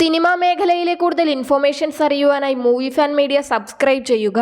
Cinema മേഖലയിലെ കൂടുതൽ informations അറിയുവാനായി മൂവി ഫാൻ മീഡിയ സബ്സ്ക്രൈബ് ചെയ്യുക.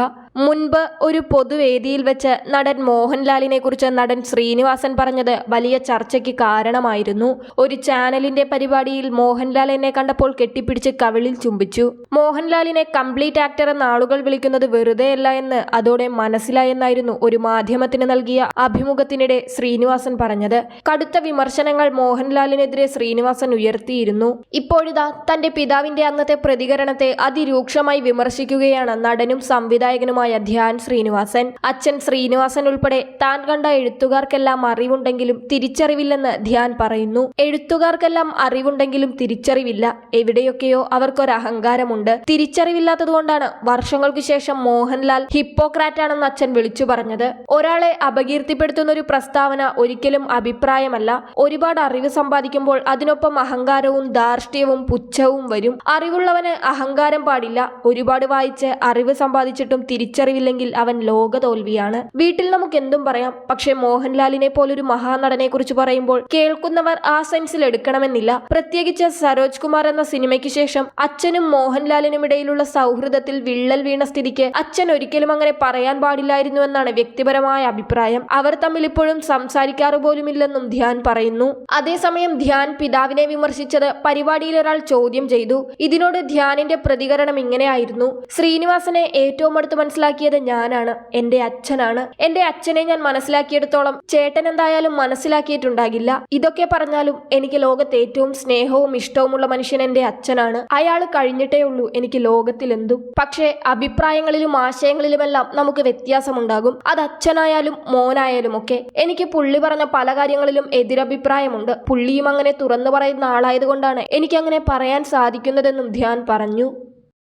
മുൻപ് ഒരു പൊതുവേദിയിൽ വെച്ച് നടൻ മോഹൻലാലിനെ കുറിച്ച് നടൻ ശ്രീനിവാസൻ പറഞ്ഞത് വലിയ ചർച്ചയ്ക്ക് കാരണമായിരുന്നു. ഒരു ചാനലിന്റെ പരിപാടിയിൽ മോഹൻലാൽ എന്നെ കണ്ടപ്പോൾ കെട്ടിപ്പിടിച്ച് കവിളിൽ ചുംബിച്ചു. മോഹൻലാലിനെ കംപ്ലീറ്റ് ആക്ടർ എന്ന ആളുകൾ വിളിക്കുന്നത് വെറുതെയല്ല എന്ന് അതോടെ മനസ്സിലായെന്നായിരുന്നു ഒരു മാധ്യമത്തിന് നൽകിയ അഭിമുഖത്തിനിടെ ശ്രീനിവാസൻ പറഞ്ഞത്. കടുത്ത വിമർശനങ്ങൾ മോഹൻലാലിനെതിരെ ശ്രീനിവാസൻ ഉയർത്തിയിരുന്നു. ഇപ്പോഴിതാ തന്റെ പിതാവിന്റെ അന്നത്തെ പ്രതികരണത്തെ അതിരൂക്ഷമായി വിമർശിക്കുകയാണ് നടനും സംവിധായകനുമായ ധ്യാൻ ശ്രീനിവാസൻ. അച്ഛൻ ശ്രീനിവാസൻ ഉൾപ്പെടെ താൻ കണ്ട എഴുത്തുകാർക്കെല്ലാം അറിവുണ്ടെങ്കിലും തിരിച്ചറിവില്ലെന്ന് ധ്യാൻ പറയുന്നു. എഴുത്തുകാർക്കെല്ലാം അറിവുണ്ടെങ്കിലും തിരിച്ചറിവില്ല. എവിടെയൊക്കെയോ അവർക്കൊരു അഹങ്കാരമുണ്ട് തിരിച്ചറിവില്ലാത്തതുകൊണ്ടാണ് വർഷങ്ങൾക്ക് ശേഷം മോഹൻലാൽ ഹിപ്പോക്രാറ്റാണെന്ന് അച്ഛൻ വിളിച്ചു പറഞ്ഞത്. ഒരാളെ അപകീർത്തിപ്പെടുത്തുന്ന ഒരു പ്രസ്താവന ഒരിക്കലും അഭിപ്രായമല്ല. ഒരുപാട് അറിവ് സമ്പാദിക്കുമ്പോൾ അതിനൊപ്പം അഹങ്കാരവും ധാർഷ്ട്യവും പുച്ഛവും വരും. അറിവുള്ളവന് അഹങ്കാരം പാടില്ല. ഒരുപാട് വായിച്ച് അറിവ് സമ്പാദിച്ചിട്ടും തിരിച്ചറിവില്ലെങ്കിൽ അവൻ ലോക തോൽവിയാണ് വീട്ടിൽ നമുക്ക് എന്തും പറയാം പക്ഷെ മോഹൻലാലിനെ പോലൊരു മഹാനടനെ കുറിച്ച് പറയുമ്പോൾ കേൾക്കുന്നവർ ആ സെൻസിൽ എടുക്കണമെന്നില്ല. പ്രത്യേകിച്ച് സരോജ് കുമാർ എന്ന സിനിമയ്ക്ക് ശേഷം അച്ഛനും മോഹൻലാലിനും ഇടയിലുള്ള സൗഹൃദത്തിൽ വിള്ളൽ വീണ സ്ഥിതിക്ക് അച്ഛൻ ഒരിക്കലും അങ്ങനെ പറയാൻ പാടില്ലായിരുന്നു എന്നാണ് വ്യക്തിപരമായ അഭിപ്രായം. അവർ തമ്മിൽ ഇപ്പോഴും സംസാരിക്കാറ് പോലുമില്ലെന്നും ധ്യാൻ പറയുന്നു. അതേസമയം ധ്യാൻ പിതാവിനെ വിമർശിച്ചത് പരിപാടിയിൽ ഒരാൾ ചോദ്യം ചെയ്തു. ഇതിനോട് ധ്യാനിന്റെ പ്രതികരണം ഇങ്ങനെയായിരുന്നു. ശ്രീനിവാസനെ ഏറ്റവും അടുത്ത് മനസ്സിലാക്കിയത് ഞാനാണ് എന്റെ അച്ഛനാണ്. എന്റെ അച്ഛനെ ഞാൻ മനസ്സിലാക്കിയെടുത്തോളം ചേട്ടൻ എന്തായാലും മനസ്സിലാക്കിയിട്ടുണ്ടാകില്ല. ഇതൊക്കെ പറഞ്ഞാലും എനിക്ക് ലോകത്ത് ഏറ്റവും സ്നേഹവും ഇഷ്ടവുമുള്ള മനുഷ്യൻ എന്റെ അച്ഛനാണ്. അയാൾ കഴിഞ്ഞിട്ടേ ഉള്ളൂ എനിക്ക് ലോകത്തിലെന്തും. പക്ഷേ അഭിപ്രായങ്ങളിലും ആശയങ്ങളിലുമെല്ലാം നമുക്ക് വ്യത്യാസമുണ്ടാകും. അത് അച്ഛനായാലും മോനായാലും ഒക്കെ. എനിക്ക് പുള്ളി പറഞ്ഞ പല കാര്യങ്ങളിലും എതിരഭിപ്രായമുണ്ട്. പുള്ളിയും അങ്ങനെ തുറന്നു പറയുന്ന ആളായതുകൊണ്ടാണ് എനിക്കങ്ങനെ പറയാൻ സാധിക്കുന്നതെന്നും ധ്യാൻ പറഞ്ഞു.